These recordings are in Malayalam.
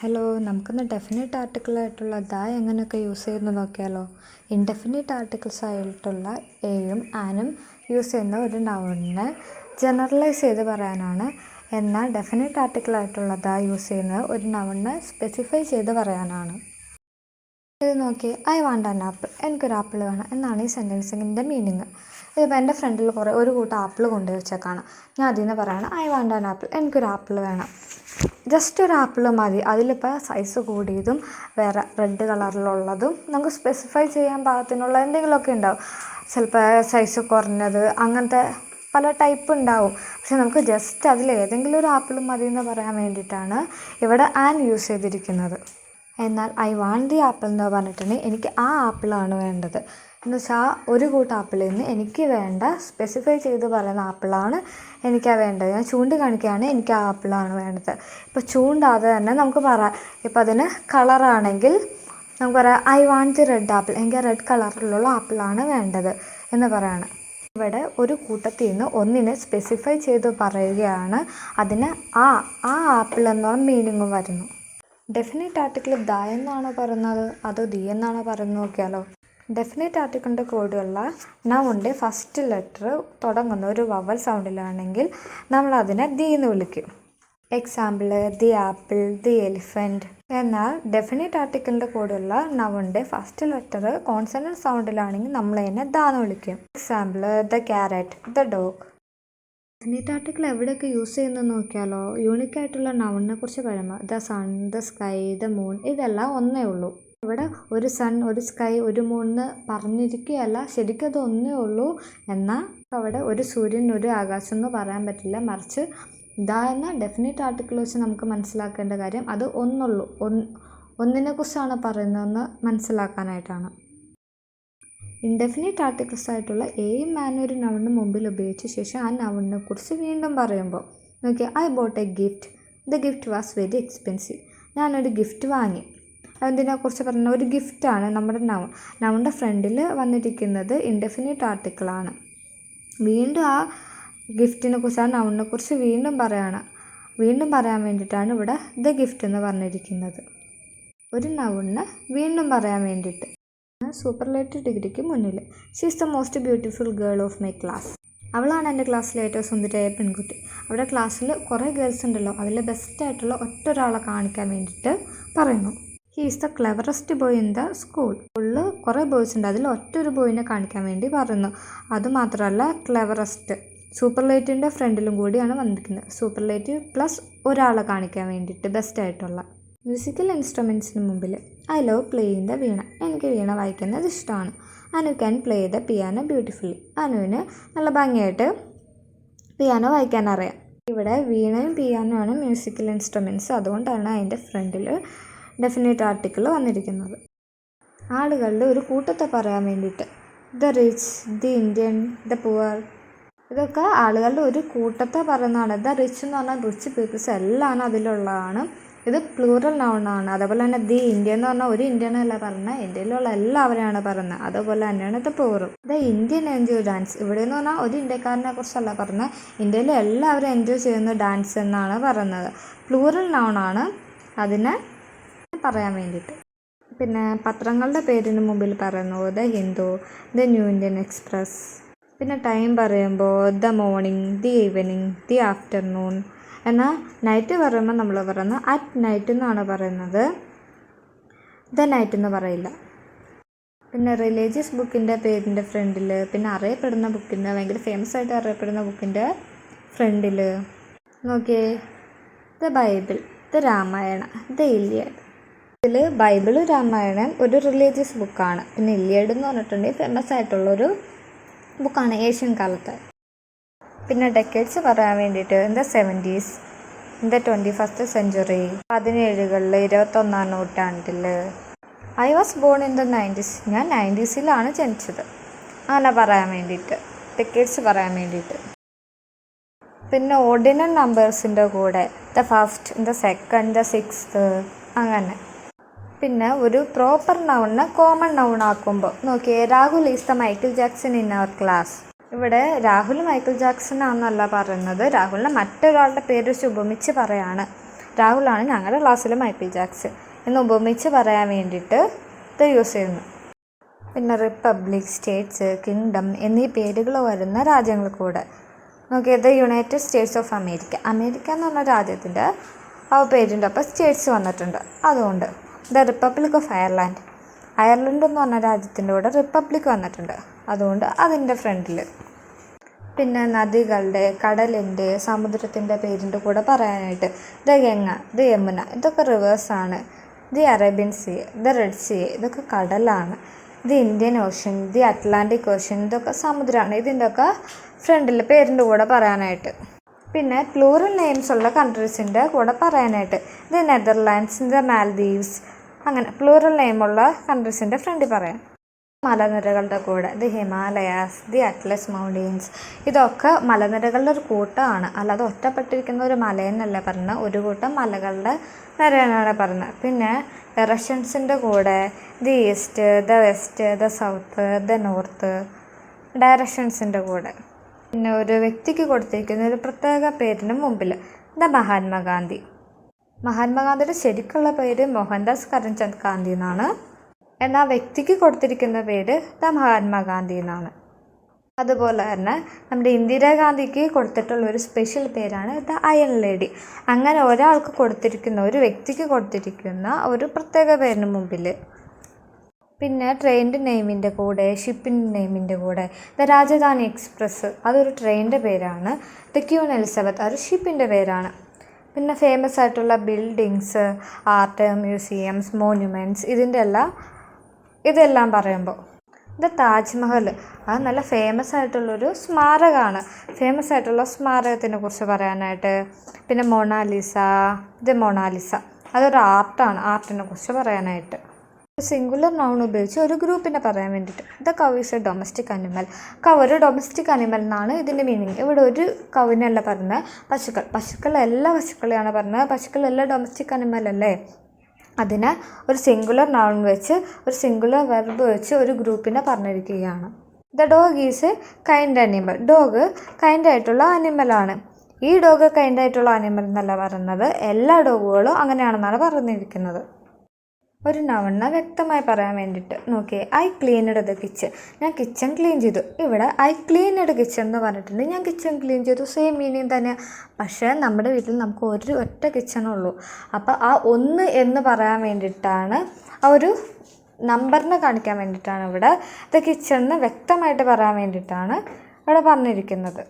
ഹലോ നമുക്കൊന്ന് ഡെഫിനിറ്റ് ആർട്ടിക്കിളായിട്ടുള്ള ദ എങ്ങനെയൊക്കെ യൂസ് ചെയ്യുന്നു നോക്കിയാലോ. ഇൻഡെഫിനിറ്റ് ആർട്ടിക്കിൾസ് ആയിട്ടുള്ള എയും ആനും യൂസ് ചെയ്യുന്ന ഒരു നൗണിനെ ജനറലൈസ് ചെയ്ത് പറയാനാണ്. എന്നാൽ ഡെഫിനിറ്റ് ആർട്ടിക്കിളായിട്ടുള്ള ദ യൂസ് ചെയ്യുന്നത് ഒരു നൗണിനെ സ്പെസിഫൈ ചെയ്ത് പറയാനാണ്. ഇത് നോക്കി ഐ വാണ്ട് ആൻ ആപ്പിൾ എനിക്കൊരു ആപ്പിൾ വേണം എന്നാണ് ഈ സെന്റൻസിങ്ങിന്റെ മീനിങ് ഇതിപ്പോൾ എന്റെ ഫ്രണ്ടിൽ കുറേ ഒരു കൂട്ടം ആപ്പിൾ കൊണ്ടുവച്ചേക്കാണ്. വെച്ചേക്കാണ് ഞാൻ അതിൽ നിന്ന് പറയണം ഐ വാണ്ട് ആൻ ആപ്പിൾ എനിക്കൊരു ആപ്പിൾ വേണം. ജസ്റ്റ് ഒരു ആപ്പിൾ മതി. അതിലിപ്പോൾ സൈസ് കൂടിയതും വേറെ റെഡ് കളറിലുള്ളതും നമുക്ക് സ്പെസിഫൈ ചെയ്യാൻ പാകത്തിനുള്ള എന്തെങ്കിലുമൊക്കെ ഉണ്ടാവും. ചിലപ്പോൾ സൈസ് കുറഞ്ഞത് അങ്ങനത്തെ പല ടൈപ്പ് ഉണ്ടാവും. പക്ഷെ നമുക്ക് ജസ്റ്റ് അതിൽ ഏതെങ്കിലും ഒരു ആപ്പിൾ മതി എന്ന് പറയാൻ വേണ്ടിയിട്ടാണ് ഇവിടെ ആൻ യൂസ് ചെയ്തിരിക്കുന്നത്. എന്നാൽ ഐ വാണ്ട് ദി ആപ്പിൾ എന്ന് പറഞ്ഞിട്ടുണ്ടെങ്കിൽ എനിക്ക് ആ ആപ്പിളാണ് വേണ്ടത്. എന്ന് വെച്ചാൽ ഒരു കൂട്ടം ആപ്പിളിൽ നിന്ന് എനിക്ക് വേണ്ട സ്പെസിഫൈ ചെയ്ത് പറയുന്ന ആപ്പിളാണ് എനിക്കാ വേണ്ടത്. ഞാൻ ചൂണ്ടിക്കാണിക്കുകയാണ് എനിക്ക് ആ ആപ്പിളാണ് വേണ്ടത്. ഇപ്പോൾ ചൂണ്ടാതെ തന്നെ നമുക്ക് പറയാം. ഇപ്പോൾ അതിന് കളറാണെങ്കിൽ നമുക്ക് പറയാം I want the red apple. എനിക്ക് റെഡ് കളറിലുള്ള ആപ്പിളാണ് വേണ്ടത് എന്ന് പറയാണ്. ഇവിടെ ഒരു കൂട്ടത്തിൽ നിന്ന് ഒന്നിനെ സ്പെസിഫൈ ചെയ്ത് പറയുകയാണ്. അതിന് ആ ആ ആപ്പിൾ എന്നുള്ള മീനിങ്ങും വരുന്നു. ഡെഫിനറ്റ് ആർട്ടിക്കിൾ ദ എന്നാണോ പറയുന്നത്? അതോ ദി എന്നാണോ പറയുന്നത് നോക്കിയാലോ. ഡെഫിനറ്റ് ആർട്ടിക്കിളിന്റെ കൂടെയുള്ള നൗണിന്റെ ഫസ്റ്റ് ലെറ്റർ തുടങ്ങുന്ന ഒരു വവൽ സൗണ്ടിലാണെങ്കിൽ നമ്മൾ അതിനെ ദി എന്ന് വിളിക്കും. Example the apple the elephant എന്നാൽ ഡെഫിനറ്റ് ആർട്ടിക്കിളിന്റെ കൂടെയുള്ള നൗണിന്റെ ഫസ്റ്റ് ലെറ്റർ കോൺസണന്റ് സൗണ്ടിലാണെങ്കിൽ നമ്മൾ അതിനെ ദ എന്ന് വിളിക്കും. Example the carrot the dog. Definite article എവിടെയൊക്കെ യൂസ് ചെയ്യുന്നത് നോക്കിയാലോ യൂണിക് ആയിട്ടുള്ള നൗണിനെ കുറിച്ച് പറയുമ്പോൾ the sun the sky the moon ഇതെല്ലാം ഒന്നേ ഉള്ളൂ ഇവിടെ ഒരു സൺ ഒരു സ്കൈ ഒരു മൂൺ മൂന്ന് പറഞ്ഞിരിക്കുകയല്ല ശരിക്കും അത് ഒന്നേ ഉള്ളൂ എന്നാൽ അവിടെ ഒരു സൂര്യൻ ഒരു ആകാശം എന്ന് പറയാൻ പറ്റില്ല മറിച്ച് ദ എന്ന ഡെഫിനറ്റ് ആർട്ടിക്കിൾ വെച്ച് നമുക്ക് മനസ്സിലാക്കേണ്ട കാര്യം അത് ഒന്നുള്ളൂ ഒന്ന് ഒന്നിനെ കുറിച്ചാണ് പറയുന്നതെന്ന് മനസ്സിലാക്കാനായിട്ടാണ് ഇൻഡെഫിനിറ്റ് ആർട്ടിക്കിൾസ് ആയിട്ടുള്ള എയും മാനും ഒരു നൗണിന് മുമ്പിൽ ഉപയോഗിച്ച ശേഷം ആ നൗണിനെ കുറിച്ച് വീണ്ടും പറയുമ്പോൾ നോക്കി I bought a gift the gift was very expensive ഞാനൊരു ഗിഫ്റ്റ് വാങ്ങി. അതിനെക്കുറിച്ച് പറഞ്ഞ ഒരു ഗിഫ്റ്റാണ് നമ്മുടെ നൗൺ നൗണിന്റെ ഫ്രണ്ടിൽ വന്നിരിക്കുന്നത് ഇൻഡെഫിനിറ്റ് ആർട്ടിക്കിളാണ് വീണ്ടും ആ ഗിഫ്റ്റിനെ കുറിച്ച് ആ നൗണിനെ കുറിച്ച് വീണ്ടും പറയാണ്. വീണ്ടും പറയാൻ വേണ്ടിയിട്ടാണ് ഇവിടെ ദ ഗിഫ്റ്റ് എന്ന് പറഞ്ഞിരിക്കുന്നത്. ഒരു നൗണിനെ വീണ്ടും പറയാൻ വേണ്ടിയിട്ട്. സൂപ്പർലേറ്റീവ് ഡിഗ്രിക്ക് മുന്നിൽ she is the most beautiful girl of my class അവളാണ് എന്റെ ക്ലാസ്സിലെ ഏറ്റവും സുന്ദരിയായ പെൺകുട്ടി. അവിടെ ക്ലാസ്സിൽ കുറേ ഗേൾസ് ഉണ്ടല്ലോ. അതിൽ ബെസ്റ്റായിട്ടുള്ള ഒറ്റ ഒരാളെ കാണിക്കാൻ വേണ്ടിയിട്ട് പറയുന്നു. He is the cleverest boy in the school സ്കൂളിൽ കുറേ ബോയ്സ് ഉണ്ട്. അതിൽ ഒറ്റ ഒരു ബോയിനെ കാണിക്കാൻ വേണ്ടി പറയുന്നു. അതുമാത്രമല്ല ക്ലെവറസ്റ്റ് സൂപ്പർലേറ്റീവിന്റെ ഫ്രണ്ടിലും കൂടിയാണ് വന്നിരിക്കുന്നത്. സൂപ്പർലേറ്റീവ് പ്ലസ് ഒരാളെ കാണിക്കാൻ വേണ്ടിയിട്ട് ബെസ്റ്റ് ആയിട്ടുള്ള മ്യൂസിക്കൽ ഇൻസ്ട്രുമെൻസിന് മുമ്പിൽ I love playing the veena എനിക്ക് വീണ വായിക്കുന്നത് ഇഷ്ടമാണ്. Anu can play the piano beautifully അനുവിന് നല്ല ഭംഗിയായിട്ട് പിയാനോ വായിക്കാൻ അറിയാം. ഇവിടെ വീണയും പിയാനോ ആണ് മ്യൂസിക്കൽ ഇൻസ്ട്രുമെന്റ്സ് അതുകൊണ്ടാണ് അതിന്റെ ഫ്രണ്ടിൽ ഡെഫിനറ്റ് ആർട്ടിക്കിൾ വന്നിരിക്കുന്നത്. ആളുകളുടെ ഒരു കൂട്ടത്തെ പറയാൻ വേണ്ടിയിട്ട്. The rich the Indian the poor ഇതൊക്കെ ആളുകളുടെ ഒരു കൂട്ടത്തെ പറയുന്നതാണ്. ദ റിച്ച് എന്ന് പറഞ്ഞാൽ റിച്ച് പീപ്പിൾസ് എല്ലാം അതിലുള്ളതാണ്. ഇത് പ്ലൂറൽ നൗണാണ് അതേപോലെ തന്നെ ദി ഇന്ത്യ എന്ന് പറഞ്ഞാൽ ഒരു ഇന്ത്യനല്ല പറഞ്ഞത് ഇന്ത്യയിലുള്ള എല്ലാവരെയാണ് പറയുന്നത് അതേപോലെ തന്നെയാണ് ഇത് പ്ലൂറും ദ ഇന്ത്യൻ എൻജോയ് ഡാൻസ് ഇവിടെ എന്ന് പറഞ്ഞാൽ ഒരു ഇന്ത്യക്കാരനെ കുറിച്ചല്ല പറഞ്ഞത് ഇന്ത്യയിലെ എല്ലാവരും എൻജോയ് ചെയ്യുന്ന ഡാൻസ് എന്നാണ് പറയുന്നത്. പ്ലൂറൽ നൗണാണ് അതിനെ പറയാൻ വേണ്ടിയിട്ട്. പിന്നെ പത്രങ്ങളുടെ പേരിന് മുമ്പിൽ പറയുന്നു the Hindu the New Indian Express പിന്നെ ടൈം പറയുമ്പോൾ the morning the evening the afternoon എന്നാൽ നൈറ്റ് പറയുമ്പോൾ നമ്മൾ പറയുന്നത് അറ്റ് നൈറ്റ് എന്നാണ് പറയുന്നത്. ദ നൈറ്റ് എന്ന് പറയില്ല. പിന്നെ റിലീജിയസ് ബുക്കിന്റെ പേരിന്റെ ഫ്രണ്ടിൽ പിന്നെ അറിയപ്പെടുന്ന ബുക്കിന്റെ ഭയങ്കര ഫേമസ് ആയിട്ട് അറിയപ്പെടുന്ന ബുക്കിന്റെ ഫ്രണ്ടിൽ നോക്കിയേ. The Bible the Ramayana the Iliad ഇതിൽ ബൈബിളും രാമായണം ഒരു റിലീജിയസ് ബുക്കാണ് പിന്നെ ഇല്ലിയഡ് എന്ന് പറഞ്ഞിട്ടുണ്ടെങ്കിൽ ഫേമസ് ആയിട്ടുള്ളൊരു ബുക്കാണ് ഏഷ്യൻ കാലത്ത്. പിന്നെ ഡെക്കേഡ്സ് പറയാൻ വേണ്ടിയിട്ട് in the seventies in the twenty first century പതിനേഴുകളിൽ ഇരുപത്തൊന്നാം നൂറ്റാണ്ടിൽ I was born in the nineties ഞാൻ നയന്റീസിലാണ് ജനിച്ചത്. അങ്ങനെ പറയാൻ വേണ്ടിയിട്ട്. ഡെക്കേഡ്സ് പറയാൻ വേണ്ടിയിട്ട്. പിന്നെ ഓർഡിനൽ നമ്പേഴ്സിന്റെ കൂടെ the first the second the sixth അങ്ങനെ. പിന്നെ ഒരു പ്രോപ്പർ നൗണിനെ കോമൺ നൗൺ ആക്കുമ്പോൾ നോക്കിയേ Rahul is the Michael Jackson in our class. ഇവിടെ രാഹുൽ മൈക്കിൾ ജാക്സൺ ആണെന്നല്ല പറയുന്നത്. രാഹുലിനെ മറ്റൊരാളുടെ പേര് വെച്ച് ഉപമിച്ച് പറയാണ്. രാഹുലാണ് ഞങ്ങളുടെ ക്ലാസ്സിലെ മൈക്കിൾ ജാക്സൺ എന്ന് ഉപമിച്ച് പറയാൻ വേണ്ടിയിട്ട് ഇത് യൂസ് ചെയ്യുന്നു പിന്നെ റിപ്പബ്ലിക് സ്റ്റേറ്റ്സ് കിങ്ഡം എന്നീ പേരുകൾ വരുന്ന രാജ്യങ്ങൾ കൂടെ. നോക്കിയത് United States of America. America എന്ന് പറഞ്ഞ രാജ്യത്തിന്റെ ആ പേരുണ്ട് അപ്പോൾ സ്റ്റേറ്റ്സ് വന്നിട്ടുണ്ട്. അതുകൊണ്ട് the Republic of Ireland. Ireland എന്ന് പറഞ്ഞ രാജ്യത്തിന്റെ കൂടെ റിപ്പബ്ലിക് വന്നിട്ടുണ്ട്. അതുകൊണ്ട് അതിന്റെ ഫ്രണ്ടിൽ പിന്നെ നദികളുടെ കടലിന്റെ സമുദ്രത്തിന്റെ പേരിന്റെ കൂടെ പറയാനായിട്ട് ദ ഗംഗ ദ യമുന ഇതൊക്കെ റിവേഴ്സാണ് the Arabian Sea the Red Sea ഇതൊക്കെ കടലാണ്. The Indian Ocean the Atlantic Ocean ഇതൊക്കെ സമുദ്രമാണ് ഇതിന്റെയൊക്കെ ഫ്രണ്ടിൽ പേരിന്റെ കൂടെ പറയാനായിട്ട്. പിന്നെ പ്ലൂറൽ നെയിംസ് ഉള്ള കൺട്രീസിന്റെ കൂടെ പറയാനായിട്ട്. ദി നെതർലാൻഡ്സ് ദ മാൽദീവ്സ് അങ്ങനെ പ്ലൂറൽ നെയിമുള്ള കൺട്രീസിന്റെ ഫ്രണ്ടിൽ പറയാം. മലനിരകളുടെ കൂടെ. The Himalayas the Atlas Mountains ഇതൊക്കെ മലനിരകളുടെ ഒരു കൂട്ടമാണ് അല്ലാതെ ഒറ്റപ്പെട്ടിരിക്കുന്ന ഒരു മലയെന്നല്ല പറഞ്ഞത് ഒരു കൂട്ടം മലകളുടെ നിരയാണ് പറഞ്ഞത് പിന്നെ ഡയറക്ഷൻസിന്റെ കൂടെ the east the west the south the north ഡയറക്ഷൻസിന്റെ കൂടെ. പിന്നെ ഒരു വ്യക്തിക്ക് കൊടുത്തിരിക്കുന്ന ഒരു പ്രത്യേക പേരിന് മുമ്പിൽ ദ മഹാത്മാഗാന്ധി മഹാത്മാഗാന്ധിയുടെ ശരിക്കുള്ള പേര് മോഹൻദാസ് കരംചന്ദ് ഗാന്ധി എന്നാണ്. എന്നാൽ വ്യക്തിക്ക് കൊടുത്തിരിക്കുന്ന പേര് ദ മഹാത്മാഗാന്ധി എന്നാണ്. അതുപോലെ തന്നെ നമ്മുടെ ഇന്ദിരാഗാന്ധിക്ക് കൊടുത്തിട്ടുള്ള ഒരു സ്പെഷ്യൽ പേരാണ് ദ അയൺ ലേഡി. അങ്ങനെ ഒരാൾക്ക് കൊടുത്തിരിക്കുന്ന ഒരു വ്യക്തിക്ക് കൊടുത്തിരിക്കുന്ന ഒരു പ്രത്യേക പേരിന് മുമ്പിൽ പിന്നെ ട്രെയിനിന്റെ നെയിമിന്റെ കൂടെ ഷിപ്പിന്റെ നെയിമിന്റെ കൂടെ ദ രാജധാനി എക്സ്പ്രസ് അതൊരു ട്രെയിനിന്റെ പേരാണ്. ദ ക്യൂൺ എലിസബത്ത് അതൊരു ഷിപ്പിന്റെ പേരാണ്. പിന്നെ ഫേമസ് ആയിട്ടുള്ള ബിൽഡിങ്സ് ആർട്ട് മ്യൂസിയംസ് മോന്യുമെന്റ്സ് ഇതിന്റെ എല്ലാം ഇതെല്ലാം പറയുമ്പോൾ ഇത് താജ്മഹൽ. അത് നല്ല ഫേമസ് ആയിട്ടുള്ളൊരു സ്മാരകമാണ് ഫേമസ് ആയിട്ടുള്ള സ്മാരകത്തിനെ കുറിച്ച് പറയാനായിട്ട് പിന്നെ മൊണാലിസ ഇത് മൊണാലിസ അതൊരു ആർട്ടാണ് ആർട്ടിനെ കുറിച്ച് പറയാനായിട്ട്. സിംഗുലർ നൗൺ ഉപയോഗിച്ച് ഒരു ഗ്രൂപ്പിനെ പറയാൻ വേണ്ടിയിട്ട്. The cow is a domestic animal cow ഒരു ഡൊമസ്റ്റിക് അനിമൽ എന്നാണ് ഇതിന്റെ മീനിങ് ഇവിടെ ഒരു കവിനല്ല പറഞ്ഞത് പശുക്കൾ. പശുക്കൾ എല്ലാ പശുക്കളെയാണ് പറഞ്ഞത് പശുക്കൾ എല്ലാ ഡൊമസ്റ്റിക് അനിമൽ അല്ലേ? അതിനെ ഒരു സിംഗുലർ നൗൺ വെച്ച് ഒരു സിംഗുലർ വെർബ് വെച്ച് ഒരു ഗ്രൂപ്പിനെ പറഞ്ഞിരിക്കുകയാണ്. The dog is a kind animal dog കൈൻഡായിട്ടുള്ള അനിമലാണ് ഈ ഡോഗ് കൈൻഡായിട്ടുള്ള അനിമൽ എന്നല്ല പറയുന്നത്. എല്ലാ ഡോഗുകളും അങ്ങനെയാണെന്നാണ് പറഞ്ഞിരിക്കുന്നത്. ഒരു നവണ്ണ വ്യക്തമായി പറയാൻ വേണ്ടിയിട്ട് നോക്കിയേ ഐ ക്ലീനഡ് ദ കിച്ചൺ. ഞാൻ കിച്ചൺ ക്ലീൻ ചെയ്തു. ഇവിടെ ഐ ക്ലീനഡ് കിച്ചൺ എന്ന് പറഞ്ഞിട്ടുണ്ട്. ഞാൻ കിച്ചൺ ക്ലീൻ ചെയ്തു. സെയിം മീനിങ് തന്നെ. പക്ഷേ നമ്മുടെ വീട്ടിൽ നമുക്ക് ഒരു ഒറ്റ കിച്ചണുള്ളൂ അപ്പോൾ ആ ഒന്ന് എന്ന് പറയാൻ വേണ്ടിയിട്ടാണ് ആ ഒരു നമ്പറിനെ കാണിക്കാൻ വേണ്ടിയിട്ടാണ് ഇവിടെ ദ കിച്ചൺ എന്ന് വ്യക്തമായിട്ട് പറയാൻ വേണ്ടിയിട്ടാണ് ഇവിടെ പറഞ്ഞിരിക്കുന്നത്.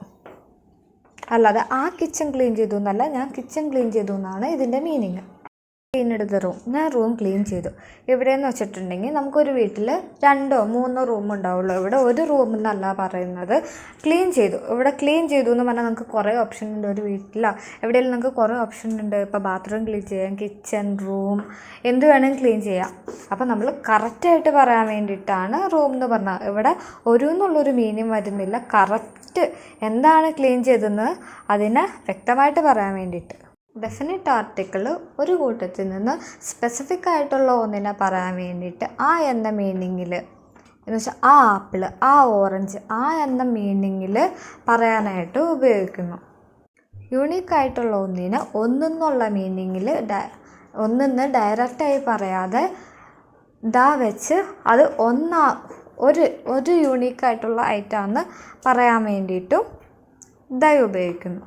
അല്ലാതെ ആ കിച്ചൺ ക്ലീൻ ചെയ്തു എന്നല്ല ഞാൻ കിച്ചൺ ക്ലീൻ ചെയ്തു എന്നാണ് ഇതിന്റെ മീനിങ്. ക്ലീൻ എടുത്ത റൂം ഞാൻ റൂം ക്ലീൻ ചെയ്തു. എവിടെയെന്ന് വെച്ചിട്ടുണ്ടെങ്കിൽ നമുക്കൊരു വീട്ടിൽ രണ്ടോ മൂന്നോ റൂം ഉണ്ടാവുള്ളൂ. ഇവിടെ ഒരു റൂം എന്നല്ല പറയുന്നത്. ക്ലീൻ ചെയ്തു. ഇവിടെ ക്ലീൻ ചെയ്തു എന്ന് പറഞ്ഞാൽ നമുക്ക് കുറേ ഓപ്ഷൻ ഉണ്ട്. ഒരു വീട്ടിലാണ് എവിടെയെങ്കിലും നമുക്ക് കുറേ ഓപ്ഷൻ ഉണ്ട്. ഇപ്പോൾ ബാത്റൂം ക്ലീൻ ചെയ്യാം കിച്ചൺ റൂം എന്ത് വേണമെങ്കിലും ക്ലീൻ ചെയ്യാം. അപ്പോൾ നമ്മൾ കറക്റ്റായിട്ട് പറയാൻ വേണ്ടിയിട്ടാണ് റൂം എന്ന് പറഞ്ഞാൽ ഇവിടെ ഒരു എന്നുള്ളൊരു മീനിങ് വരുന്നില്ല. കറക്റ്റ് എന്താണ് ക്ലീൻ ചെയ്തതെന്ന് അതിനെ വ്യക്തമായിട്ട് പറയാൻ വേണ്ടിയിട്ട്. ഡെഫിനറ്റ് ആർട്ടിക്കിൾ ഒരു കൂട്ടത്തിൽ നിന്ന് സ്പെസിഫിക് ആയിട്ടുള്ള ഒന്നിനെ പറയാൻ വേണ്ടിയിട്ട് ആ എന്ന മീനിങ്ങിൽ എന്ന് വെച്ചാൽ ആ ആപ്പിൾ ആ ഓറഞ്ച് ആ എന്ന മീനിങ്ങിൽ പറയാനായിട്ട് ഉപയോഗിക്കുന്നു. യുണീക്ക് ആയിട്ടുള്ള ഒന്നിന് ഒന്നെന്നുള്ള മീനിങ്ങിൽ ഒന്നെന്ന് ഡയറക്റ്റായി പറയാതെ ദാ വെച്ച് അത് ഒന്നാ ഒരു ഒരു യൂണീക്കായിട്ടുള്ള ഐറ്റമാണെന്ന് പറയാൻ വേണ്ടിയിട്ടും ദ ഉപയോഗിക്കുന്നു.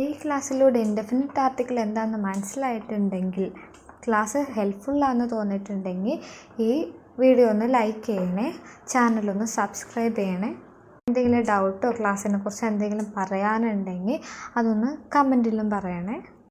ഈ ക്ലാസ്സിലൂടെ ഇൻഡെഫിനിറ്റ് ആർട്ടിക്കിൾ എന്താണെന്ന് മനസ്സിലായിട്ടുണ്ടെങ്കിൽ ക്ലാസ് ഹെൽപ്ഫുള്ളാണെന്ന് തോന്നിയിട്ടുണ്ടെങ്കിൽ ഈ വീഡിയോ ഒന്ന് ലൈക്ക് ചെയ്യണേ ചാനലൊന്ന് സബ്സ്ക്രൈബ് ചെയ്യണേ. എന്തെങ്കിലും ഡൗട്ടോ ക്ലാസ്സിനെ കുറിച്ച് എന്തെങ്കിലും പറയാനുണ്ടെങ്കിൽ അതൊന്ന് കമന്റിലും പറയണേ.